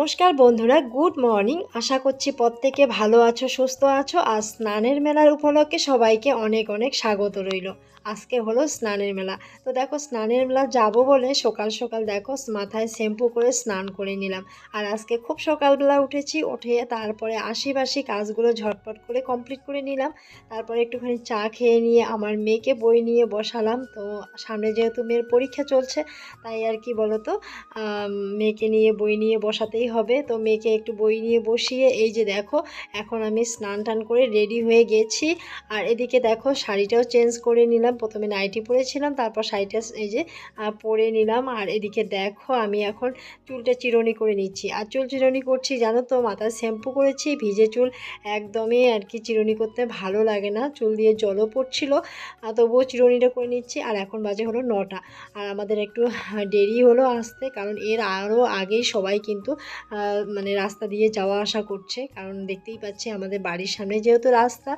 নমস্কার বন্ধুরা, good morning. আশা করছি প্রত্যেকে ভালো আছো, সুস্থ আছো। আর স্নানের মেলার উপলক্ষে সবাইকে অনেক অনেক স্বাগত রইল। আজকে হলো স্নানের মেলা। তো দেখো স্নানের মেলা যাব বলে সকাল সকাল দেখো মাথায় শ্যাম্পু করে স্নান করে নিলাম। আর আজকে খুব সকালবেলা উঠেছি, উঠে তারপরে আশিবাসি কাজগুলো ঝটপট করে কমপ্লিট করে নিলাম। তারপরে একটুখানি চা খেয়ে নিয়ে আমার মেয়েকে বই নিয়ে বসালাম। তো সামনে যেহেতু মেয়ের পরীক্ষা চলছে, তাই আর কি বলো তো মেয়েকে নিয়ে বই নিয়ে বসাতেই হবে। তো মেয়েকে একটু বই নিয়ে বসিয়ে এই যে দেখো, এখন আমি স্নান টান করে রেডি হয়ে গেছি। আর এদিকে দেখো শাড়িটাও চেঞ্জ করে নিলাম। প্রথমে নাইটি পরেছিলাম তারপর শাড়িটা এই যে পরে নিলাম। আর এদিকে দেখো, আমি এখন চুলটা চিরুনি করে নিচ্ছি। আর চুল চিরনি করছি, জানো তো, মাথায় শ্যাম্পু করেছি, ভিজে চুল একদমই আর কি চিরুনি করতে ভালো লাগে না। চুল দিয়ে জলও পড়ছিল তবুও চিরুনিটা করে নিচ্ছি। আর এখন বাজে হলো নটা। আর আমাদের একটু দেরি হলো আসতে, কারণ এর আরও আগেই সবাই কিন্তু মানে রাস্তা দিয়ে যাওয়া আসা করছে। কারণ দেখতেই পাচ্ছি আমাদের বাড়ির সামনে যেহেতু রাস্তা,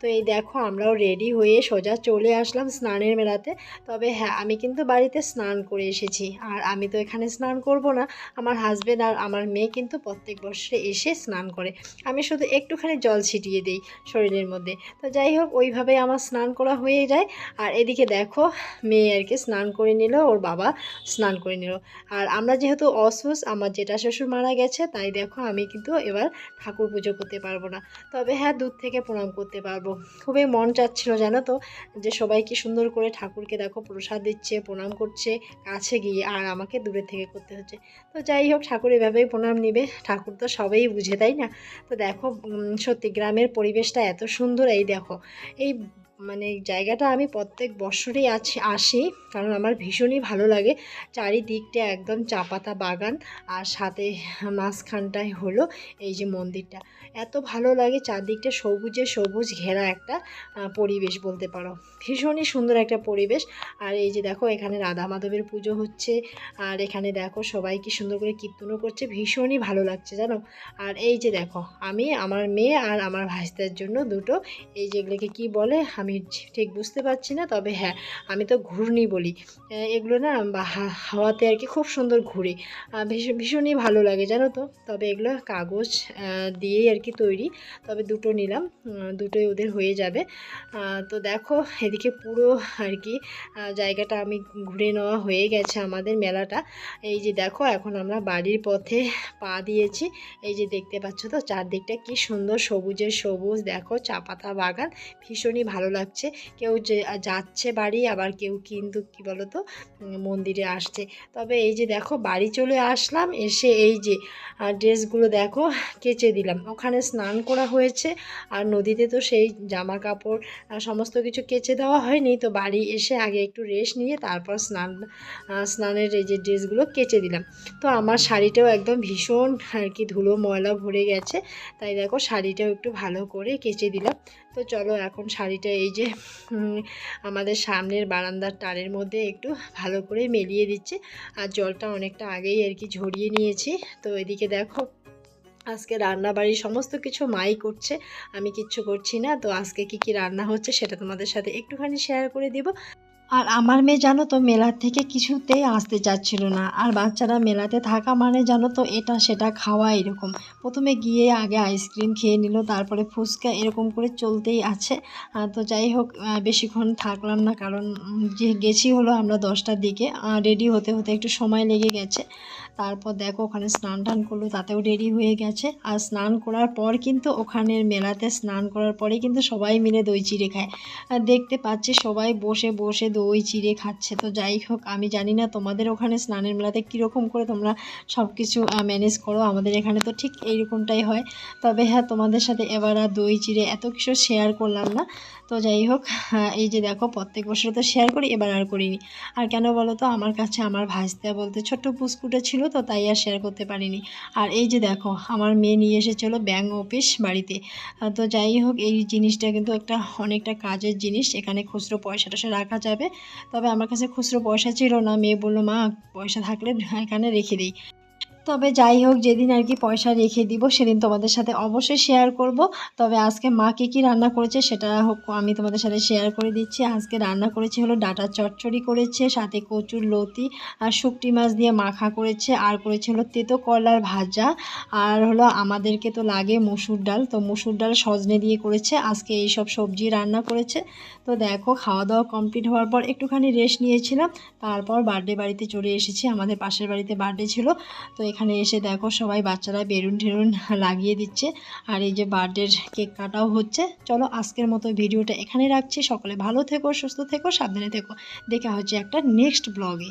তো এই দেখো আমরাও রেডি হয়ে সোজা চলে আসলাম। স্নানের মেলাতে। তবে হ্যাঁ আমি কিন্তু বাড়িতে স্নান করে এসেছি। আর আমি তো এখানে স্নান করব না। আমার হাজবেন্ড আর আমার মেয়ে কিন্তু প্রত্যেক বছরে এসে স্নান করে। আমি শুধু একটুখানি জল ছিটিয়ে দিই শরীরের মধ্যে। তো যাই হোক ওইভাবে আমার স্নান করা হয়ে যায়। আর এদিকে দেখো, মেয়ে আর কি স্নান করে নিল, ওর বাবা স্নান করে নিল। আর আমরা যেহেতু অসুস আমার জেঠা শ্বশুর মারা গেছে, তাই দেখো আমি কিন্তু এবার ঠাকুর পুজো করতে পারব না। তবে হ্যাঁ দূর থেকে প্রণাম করতে পারব। খুবই মন চাচ্ছিল জানো তো, যে সবাই কি সুন্দর করে ঠাকুরকে দেখো প্রসাদ দিচ্ছে, প্রণাম করছে, কাছে গিয়ে আর আমাকে দূরে থেকে করতে হচ্ছে। তো যাই হোক, ঠাকুর এভাবেই প্রণাম নিবে। ঠাকুর তো সবাই বুঝে, তাই না? তো দেখো সত্যি গ্রামের পরিবেশটা এত সুন্দর, এই দেখো। এই মানে জায়গাটা আমি প্রত্যেক বছরেই আছি, আসি, কারণ আমার ভীষণই ভালো লাগে। চারিদিকটা একদম চা পাতা বাগান আর সাথে মাঝখানটায় হলো এই যে মন্দিরটা। এত ভালো লাগে চারদিকটা সবুজে সবুজ ঘেরা একটা পরিবেশ বলতে পারো। ভীষণই সুন্দর একটা পরিবেশ। আর এই যে দেখো এখানে রাধা মাধবের পুজো হচ্ছে, আর এখানে দেখো সবাই কি সুন্দর করে কীর্তনও করছে, ভীষণই ভালো লাগছে জানো। আর এই যে দেখো, আমি, আমার মেয়ে আর আমার ভাইস্তার জন্য দুটো, এই যেগুলোকে কি বলে আমি ঠিক বুঝতে পারছি না, তবে হ্যাঁ আমি তো ঘূর্ণি বলি। এগুলো না হাওয়াতে আর কি খুব সুন্দর ঘুরে। ভীষণ ভীষণই ভালো লাগে, জানো তো? তবে এগুলো কাগজ দিয়েই আর কি তৈরি। তবে দুটো নিলাম দুটোই ওদের হয়ে যাবে। তো দেখো, এদিকে পুরো আর কি জায়গাটা আমি ঘুরে নেওয়া হয়ে গেছে আমাদের মেলাটা। এই যে দেখো, এখন আমরা বাড়ির পথে পা দিয়েছি। এই যে দেখতে পাচ্ছ তো, চারদিকটা কি সুন্দর সবুজের সবুজ, দেখো চা পাতা বাগান, ভীষণই ভালো লাগছে কেউ যে যাচ্ছে বাড়ি, আবার কেউ কিন্তু, কি বলতো মন্দিরে আসছে। তবে এই যে দেখো, বাড়ি চলে আসলাম, এসে এই যে ড্রেসগুলো দেখো, কেচে দিলাম। ওখানে স্নান করা হয়েছে, আর নদীতে তো সেই জামা কাপড় সমস্ত কিছু কেচে দেওয়া হয়নি। তো বাড়ি এসে আগে একটু রেস্ট নিয়ে, তারপর স্নান স্নানের এই যে ড্রেসগুলো কেচে দিলাম। তো আমার শাড়িটাও একদম ভীষণ, আর কি, ধুলো, ময়লা ভরে গেছে। তাই দেখো, শাড়িটাও একটু ভালো করে কেচে দিলাম। তো চলো এখন শাড়িটা এই যে আমাদের সামনের বারান্দার টারের মধ্যে একটু ভালো করে মেলিয়ে দিচ্ছে। আর জলটা অনেকটা আগেই আর কি ঝরিয়ে নিয়েছি। তো এদিকে দেখো, আজকে রান্না বাড়ির সমস্ত কিছু মাই করছে, আমি কিচ্ছু করছি না। তো আজকে কি কি রান্না হচ্ছে সেটা তোমাদের সাথে একটুখানি শেয়ার করে দিব। আর আমার মেয়ে জানো তো, মেলার থেকে কিছুতেই আসতে চাচ্ছিল না। আর বাচ্চারা মেলাতে থাকা মানে জানো তো, এটা সেটা খাওয়া এরকম। প্রথমে গিয়ে আগে আইসক্রিম খেয়ে নিল, তারপরে ফুচকা এরকম করে চলতেই আছে। তো যাই হোক বেশিক্ষণ থাকলাম না, কারণ যে গেছি হলো আমরা দশটার দিকে। রেডি হতে হতে একটু সময় লেগে গেছে। তারপর দেখো ওখানে স্নান টান করল, তাতেও দেরি হয়ে গেছে। আর স্নান করার পর কিন্তু ওখানের মেলাতে স্নান করার পরে কিন্তু সবাই মিলে দই চিড়ে খায়। আর দেখতে পাচ্ছি সবাই বসে বসে দই চিড়ে খাচ্ছে। তো যাই হোক, আমি জানি না তোমাদের ওখানে স্নানের মেলাতে কীরকম করে তোমরা সব কিছু ম্যানেজ করো। আমাদের এখানে তো ঠিক এইরকমটাই হয়। তবে হ্যাঁ তোমাদের সাথে এবার আর দই চিড়ে এত কিছু শেয়ার করলাম না। তো যাই হোক, এই যে দেখো প্রত্যেক বছর তো শেয়ার করি, এবার আর করিনি। আর কেন বলো তো আমার কাছে আমার ভাজতে বলতে ছোট্ট পুস্কুটা ছিল তো, তাই আর শেয়ার করতে পারিনি। আর এই যে দেখো, আমার মেয়ে নিয়ে এসেছিল ব্যাঙ্ক অফিস বাড়িতে। তো যাই হোক, এই জিনিসটা কিন্তু একটা অনেকটা কাজের জিনিস। এখানে খুচরো পয়সা টয়সা রাখা যাবে। তবে আমার কাছে খুচরো পয়সা ছিল না। মেয়ে বলল, মা, পয়সা থাকলে এখানে রেখে দিই। তবে যাই হোক, যেদিন আর কি পয়সা রেখে দিব, সেদিন তোমাদের সাথে অবশ্যই শেয়ার করব। তবে আজকে মা কী কী রান্না করেছে সেটা হোক, আমি তোমাদের সাথে শেয়ার করে দিচ্ছি। আজকে রান্না করেছি হলো ডাটা চচ্চড়ি করেছে, সাথে কচুর লতি আর শুকটি মাছ দিয়ে মাখা করেছে, আর করেছে হলো তেতো করলার ভাজা। আর হলো আমাদেরকে তো লাগে মুসুর ডাল, তো মুসুর ডাল সজনে দিয়ে করেছে। আজকে এই সব সবজি রান্না করেছে। তো দেখো, খাওয়া দাওয়া কমপ্লিট হওয়ার পর একটুখানি রেস্ট নিয়েছিলাম। তারপর বার্থডে বাড়িতে চলে এসেছি। আমাদের পাশের বাড়িতে বার্থডে ছিল। তো এখানে এসে দেখো সবাই বাচ্চারা বেলুন ঠেরুন লাগিয়ে দিচ্ছে। আর এই যে বার্থডের কেক কাটাও হচ্ছে। চলো আজকের মতো ভিডিওটা এখানে রাখছি। সকলে ভালো থেকো, সুস্থ থেকো, সাবধানে থেকো। দেখা হচ্ছে একটা নেক্সট ব্লগে